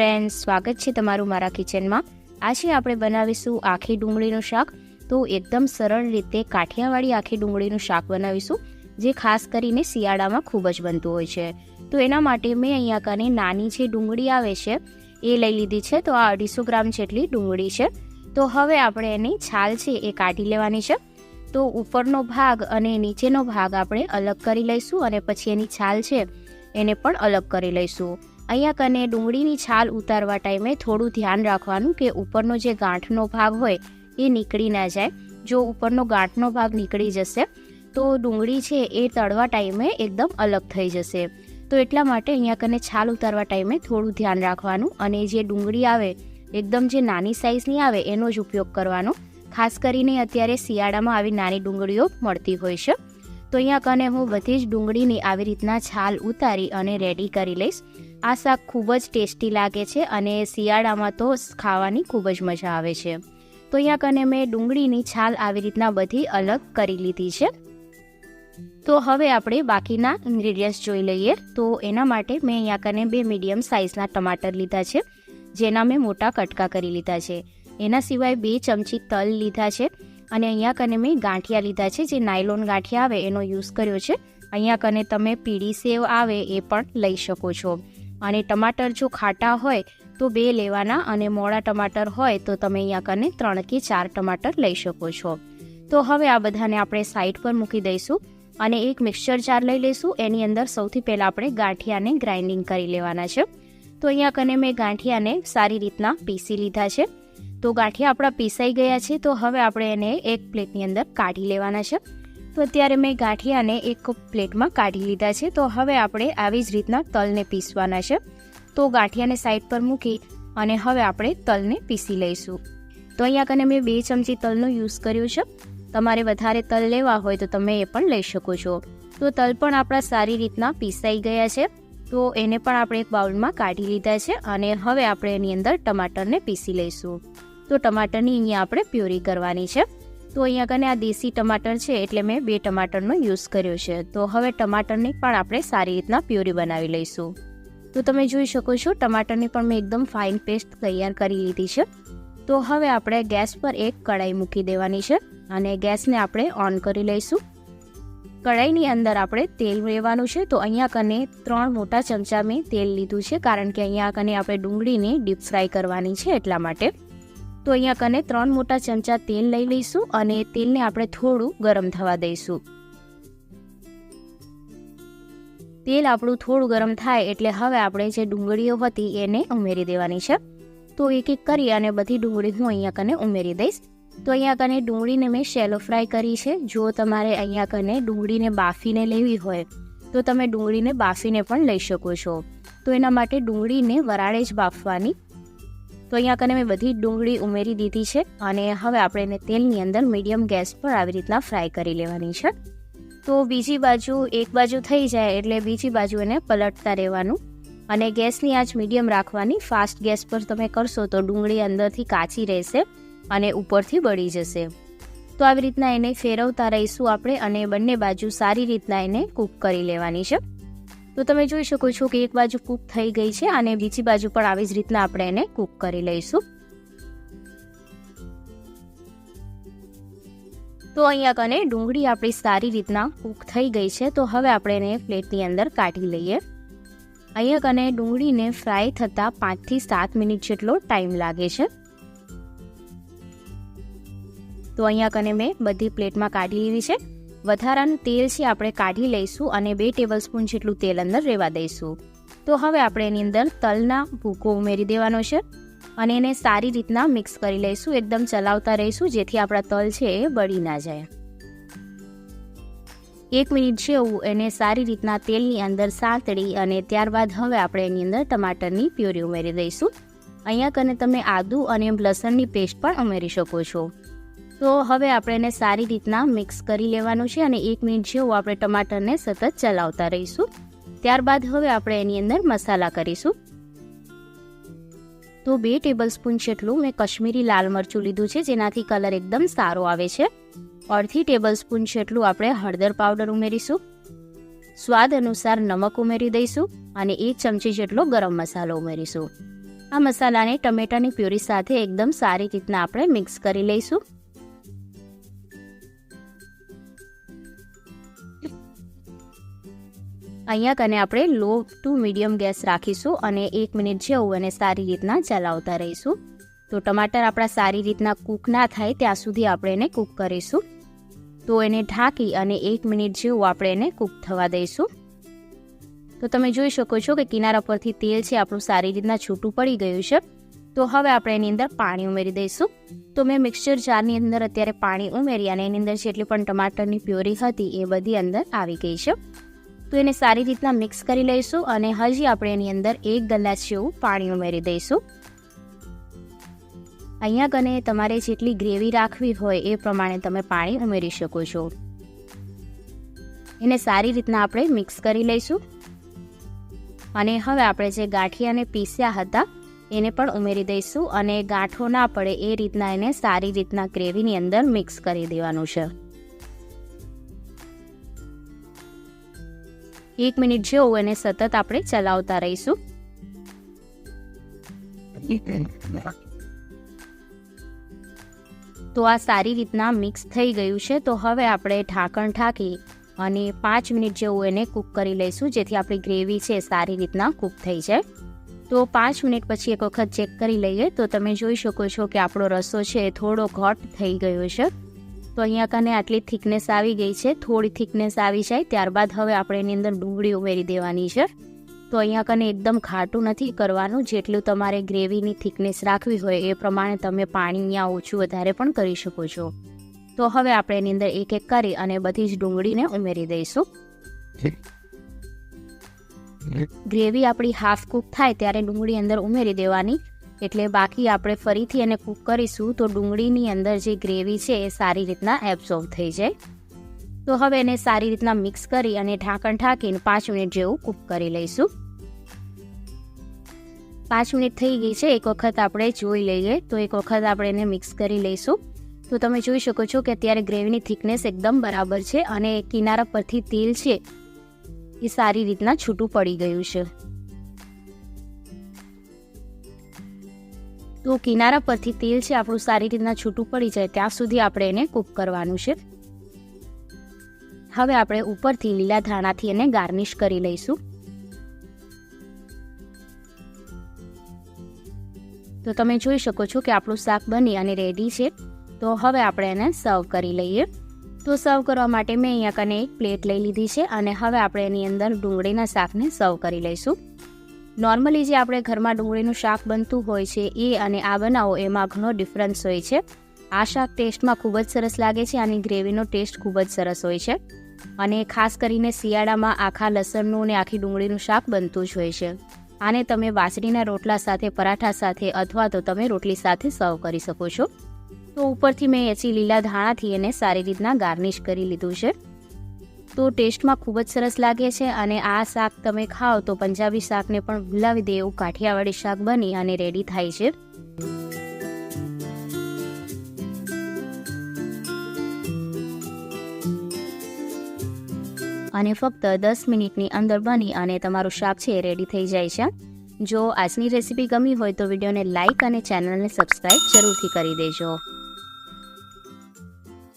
Friends, સ્વાગત છે તમારું મારા કિચનમાં. આજે આપણે બનાવીશું આખી ડુંગળીનું શાક. તો એકદમ સરળ રીતે કાઠિયાવાડી આખી ડુંગળીનું શાક બનાવીશું, જે ખાસ કરીને શિયાળામાં ખૂબ જ બનતું હોય છે. તો એના માટે મેં અહીંયા કને નાની જે ડુંગળી આવે છે, એ લઈ લીધી છે. તો આ અઢીસો ગ્રામ જેટલી ડુંગળી છે. તો હવે આપણે એની છાલ છે એ કાઢી લેવાની છે. તો ઉપરનો ભાગ અને નીચેનો ભાગ આપણે અલગ કરી લઈશું અને પછી એની છાલ છે, એને પણ અલગ કરી લઈશું. અહીંયા કને ડુંગળીની છાલ ઉતારવા ટાઈમે થોડું ધ્યાન રાખવાનું કે ઉપરનો જે ગાંઠનો ભાગ હોય એ નીકળી ના જાય. જો ઉપરનો ગાંઠનો ભાગ નીકળી જશે, તો ડુંગળી છે એ તળવા ટાઈમે એકદમ અલગ થઈ જશે. તો એટલા માટે અહીંયા કને છાલ ઉતારવા ટાઈમે થોડું ધ્યાન રાખવાનું અને જે ડુંગળી આવે, એકદમ જે નાની સાઇઝની આવે એનો જ ઉપયોગ કરવાનો. ખાસ કરીને અત્યારે શિયાળામાં આવી નાની ડુંગળીઓ મળતી હોય છે. તો અહીંયા કને હું બધી જ ડુંગળીની આવી રીતના છાલ ઉતારી અને રેડી કરી લઈશ. આ શાક ખૂબ જ ટેસ્ટી લાગે છે અને શિયાળામાં તો ખાવાની ખૂબ જ મજા આવે છે. તો અહીંયા કને મેં ડુંગળીની છાલ આવી રીતના બધી અલગ કરી લીધી છે. તો હવે આપણે બાકીના ઇન્ગ્રીડિયન્ટ્સ જોઈ લઈએ. તો એના માટે મેં અહીંયા કને બે મીડિયમ સાઇઝના ટમાટર લીધા છે. જેના મેં મોટા કટકા કરી લીધા છે. એના સિવાય બે ચમચી તલ લીધા છે. અને અહીંયા કને મેં ગાંઠિયા લીધા છે, જે નાયલોન ગાંઠિયા આવે એનો યુઝ કર્યો છે. અહીંયા કને તમે પીળી સેવ આવે એ પણ લઈ શકો છો. અને ટમાટર જો ખાટા હોય તો બે લેવાના અને મોડા ટમાટર હોય તો તમે અહીંયા કને ત્રણ કે ચાર ટમાટર લઈ શકો છો. તો હવે આ બધાને આપણે સાઈડ પર મૂકી દઈશું અને એક મિક્સચર જાર લઈ લઈશું. એની અંદર સૌથી પહેલાં આપણે ગાંઠિયાને ગ્રાઇન્ડિંગ કરી લેવાના છે. તો અહીંયા કને મેં ગાંઠિયાને સારી રીતના પીસી લીધા છે. તો ગાંઠિયા આપણા પીસાઈ ગયા છે, તો હવે આપણે એને એક પ્લેટની અંદર કાઢી લેવાના છે. તો અત્યારે મેં ગાંઠિયાને એક પ્લેટમાં કાઢી લીધા છે, તો હવે આપણે આવી જ રીતના તલને પીસવાના છે. તો ગાંઠિયાને સાઈડ પર મૂકી અને હવે આપણે તલને પીસી લઈશું. તો અહીંયા કને મેં બે ચમચી તલનો યુઝ કર્યો છે. તમારે વધારે તલ લેવા હોય તો તમે એ પણ લઈ શકો છો. તો તલ પણ આપણા સારી રીતના પીસાઈ ગયા છે. તો એને પણ આપણે એક બાઉલમાં કાઢી લીધા છે અને હવે આપણે એની અંદર ટમાટરને પીસી લઈશું. તો ટમાટરની અહીંયા આપણે પ્યોરી કરવાની છે. તો અહીંયા કને આ દેશી ટમાટર છે એટલે મેં બે ટમાટરનો યુઝ કર્યો છે. તો હવે ટમાટરની પણ આપણે સારી રીતના પ્યોરી બનાવી લઈશું. તો તમે જોઈ શકો છો ટમાટરની પણ મેં એકદમ ફાઇન પેસ્ટ તૈયાર કરી લીધી છે. તો હવે આપણે ગેસ પર એક કડાઈ મૂકી દેવાની છે અને ગેસને આપણે ઓન કરી લઈશું. કડાઈની અંદર આપણે તેલ લેવાનું છે. તો અહીંયા કને ત્રણ મોટા ચમચા મેં તેલ લીધું છે. કારણ કે અહીંયા કને આપણે ડુંગળીને ડીપ ફ્રાય કરવાની છે એટલા માટે. તો અહીંયા કને ત્રણ મોટા ચમચા તેલ લઈ લઈશું અને તેલને આપણે થોડું ગરમ થવા દઈશું. તેલ આપણું થોડું ગરમ થાય એટલે હવે આપણે જે ડુંગળીઓ હતી એને ઉમેરી દેવાની છે. તો એક એક કરી અને બધી ડુંગળી હું અહીંયા કને ઉમેરી દઈશ. તો અહીંયા કને ડુંગળીને મેં શેલો ફ્રાય કરી છે. જો તમારે અહીંયા કને ડુંગળીને બાફીને લેવી હોય, તો તમે ડુંગળીને બાફીને પણ લઈ શકો છો. તો એના માટે ડુંગળીને વરાળે જ બાફવાની. તો અહીંયા કને મેં બધી ડુંગળી ઉમેરી દીધી છે અને હવે આપણે એને તેલની અંદર મીડિયમ ગેસ પર આવી રીતના ફ્રાય કરી લેવાની છે. તો બીજી બાજુ એક બાજુ થઈ જાય એટલે બીજી બાજુ એને પલટતા રહેવાનું અને ગેસની આંચ મીડિયમ રાખવાની. ફાસ્ટ ગેસ પર તમે કરશો તો ડુંગળી અંદરથી કાચી રહેશે અને ઉપરથી બળી જશે. તો આવી રીતના એને ફેરવતા રહીશું આપણે અને બંને બાજુ સારી રીતના એને કૂક કરી લેવાની છે. તો તમે જોઈ શકો છો કે એક બાજુ કૂક થઈ ગઈ છે અને બીજી બાજુ પણ આવી જ રીતના આપણે એને કૂક કરી લઈશું. તો અહીંયા કને ડુંગળી આપણી સારી રીતના કૂક થઈ ગઈ છે, તો હવે આપણે એને પ્લેટની અંદર કાઢી લઈએ. અહીંયા કને ડુંગળીને ફ્રાય થતાં પાંચથી સાત મિનિટ જેટલો ટાઈમ લાગે છે. તો અહીંયા કને મેં બધી પ્લેટમાં કાઢી લીધી છે. વધારાનું તેલ છે આપણે કાઢી લઈશું અને બે ટેબલ સ્પૂન જેટલું તેલ અંદર રહેવા દઈશું. તો હવે આપણે એની અંદર તલના ભૂકો ઉમેરી દેવાનો છે અને એને સારી રીતના મિક્સ કરી લઈશું, એકદમ ચલાવતા રહીશું, જેથી આપણા તલ છે એ બળી ના જાય. એક મિનિટ જેવું એને સારી રીતના તેલની અંદર સાંતળી અને ત્યારબાદ હવે આપણે એની અંદર ટમાટરની પ્યુરી ઉમેરી દઈશું. અહીંયા કને તમે આદુ અને લસણની પેસ્ટ પણ ઉમેરી શકો છો. તો હવે આપણે એને સારી રીતના મિક્સ કરી લેવાનું છે અને એક મિનિટ જેવું આપણે ટમાટરને સતત ચલાવતા રહીશું. ત્યારબાદ હવે આપણે એની અંદર મસાલા કરીશું. તો બે ટેબલ સ્પૂન જેટલું મેં કશ્મીરી લાલ મરચું લીધું છે, જેનાથી કલર એકદમ સારો આવે છે. અડધી ટેબલ સ્પૂન જેટલું આપણે હળદર પાવડર ઉમેરીશું. સ્વાદ અનુસાર નમક ઉમેરી દઈશું અને એક ચમચી જેટલો ગરમ મસાલો ઉમેરીશું. આ મસાલાને ટમેટાની પ્યુરી સાથે એકદમ સારી રીતના આપણે મિક્સ કરી લઈશું. અહીંયા કને આપણે લો ટુ મીડિયમ ગેસ રાખીશું અને એક મિનિટ જેવું એને સારી રીતના ચલાવતા રહીશું. તો ટમાટર આપણા સારી રીતના કૂક ના થાય ત્યાં સુધી આપણે એને કૂક કરીશું. તો એને ઢાંકી અને એક મિનિટ જેવું આપણે એને કૂક થવા દઈશું. તો તમે જોઈ શકો છો કે કિનારા પરથી તેલ છે આપણું સારી રીતના છૂટું પડી ગયું છે. તો હવે આપણે એની અંદર પાણી ઉમેરી દઈશું. તો મેં મિક્સચર જારની અંદર અત્યારે પાણી ઉમેરી અને એની અંદર જેટલી પણ ટમાટરની પ્યોરી હતી એ બધી અંદર આવી ગઈ છે. તો એને સારી રીતના મિક્સ કરી લઈશું અને હજી આપણે એની અંદર એક ગ્લાસ જેવું પાણી ઉમેરી દઈશું. અહીંયા કને તમારે જેટલી ગ્રેવી રાખવી હોય એ પ્રમાણે તમે પાણી ઉમેરી શકો છો. એને સારી રીતના આપણે મિક્સ કરી લઈશું. અને હવે આપણે જે ગાંઠિયાને પીસ્યા હતા, એને પણ ઉમેરી દઈશું અને ગાંઠો ના પડે એ રીતના એને સારી રીતના ગ્રેવીની અંદર મિક્સ કરી દેવાનું છે. એક મિનિટ જેવું એને સતત આપણે ચલાવતા રહીશું. તો આ સારી રીતના મિક્સ થઈ ગયું છે તો હવે આપણે ઢાંકણ ઢાંકી અને પાંચ મિનિટ જેવું એને કૂક કરી લઈશું જેથી આપણી ગ્રેવી છે સારી રીતના કૂક થઈ જાય. તો પાંચ મિનિટ પછી એક વખત ચેક કરી લઈએ તો તમે જોઈ શકો છો કે આપણો રસો છે એ થોડો ઘટ થઈ ગયો છે. તો અહીંયા કને આટલી થિકનેસ આવી ગઈ છે થોડી થિકનેસ આવી જાય ત્યારબાદ હવે આપણે એની અંદર ડુંગળી ઉમેરી દેવાની છે. તો અહીંયા કને એકદમ ખાટું નથી કરવાનું જેટલું તમારે ગ્રેવીની થિકનેસ રાખવી હોય એ પ્રમાણે તમે પાણી અહીંયા ઓછું વધારે પણ કરી શકો છો. તો હવે આપણે એની અંદર એક એક કરી અને બધી જ ડુંગળીને ઉમેરી દઈશું. ગ્રેવી આપણી હાફ કૂક થાય ત્યારે ડુંગળી અંદર ઉમેરી દેવાની. એટલે બાકી આપણે ફરીથી એને કૂક કરીશું તો ડુંગળીની અંદર જે ગ્રેવી છે એ સારી રીતના એબ્ઝોર્બ થઈ જાય. તો હવે એને સારી રીતના મિક્સ કરી અને ઢાંકણ ઢાંકીને પાંચ મિનિટ જેવું કૂક કરી લઈશું. પાંચ મિનિટ થઈ ગઈ છે, એક વખત આપણે જોઈ લઈએ તો એક વખત આપણે એને મિક્સ કરી લઈશું. તો તમે જોઈ શકો છો કે અત્યારે ગ્રેવીની થિકનેસ એકદમ બરાબર છે અને કિનારા પરથી તેલ છે એ સારી રીતના છૂટું પડી ગયું છે. તો કિનારા પરથી તેલ છે, આપણું સારી રીતના છૂટું પડી જાય, ત્યાં સુધી આપણે એને કૂક કરવાનું છે. હવે આપણે ઉપરથી લીલા ધાણાથી એને ગાર્નિશ કરી લઈશું. તો તમે જોઈ શકો છો કે આપણું શાક બની અને રેડી છે. તો હવે આપણે એને સર્વ કરી લઈએ. તો સર્વ કરવા માટે મેં અહીંયા કને એક પ્લેટ લઈ લીધી છે અને હવે આપણે એની અંદર ડુંગળીના શાકને સર્વ કરી લઈશું. નોર્મલી જે આપણે ઘરમાં ડુંગળીનું શાક બનતું હોય છે, એ અને આ બનાવો, એમાં ઘણો ડિફરન્સ હોય છે. આ શાક ટેસ્ટમાં ખૂબ જ સરસ લાગે છે આની ગ્રેવીનો ટેસ્ટ ખૂબ જ સરસ હોય છે. અને ખાસ કરીને શિયાળામાં આખા લસણનું અને આખી ડુંગળીનું શાક બનતું જ હોય છે. આને તમે વાસળીના રોટલા સાથે, પરાઠા સાથે અથવા તો તમે રોટલી સાથે સર્વ કરી શકો છો. તો ઉપરથી મેં એચી લીલા ધાણાથી એને સારી રીતના ગાર્નિશ કરી લીધું છે. તો ટેસ્ટમાં ખૂબ જ સરસ લાગે છે અને આ શાક તમે ખાઓ તો પંજાબી શાકને પણ ભૂલાવી દે એવું કાઠિયાવાડી શાક બની અને રેડી થાય છે. અને ફક્ત દસ મિનિટની અંદર બની અને તમારું શાક છે રેડી થઈ જાય છે. જો આજની રેસીપી ગમી હોય તો વિડીયોને લાઇક અને ચેનલને સબસ્ક્રાઈબ જરૂરથી કરી દેજો.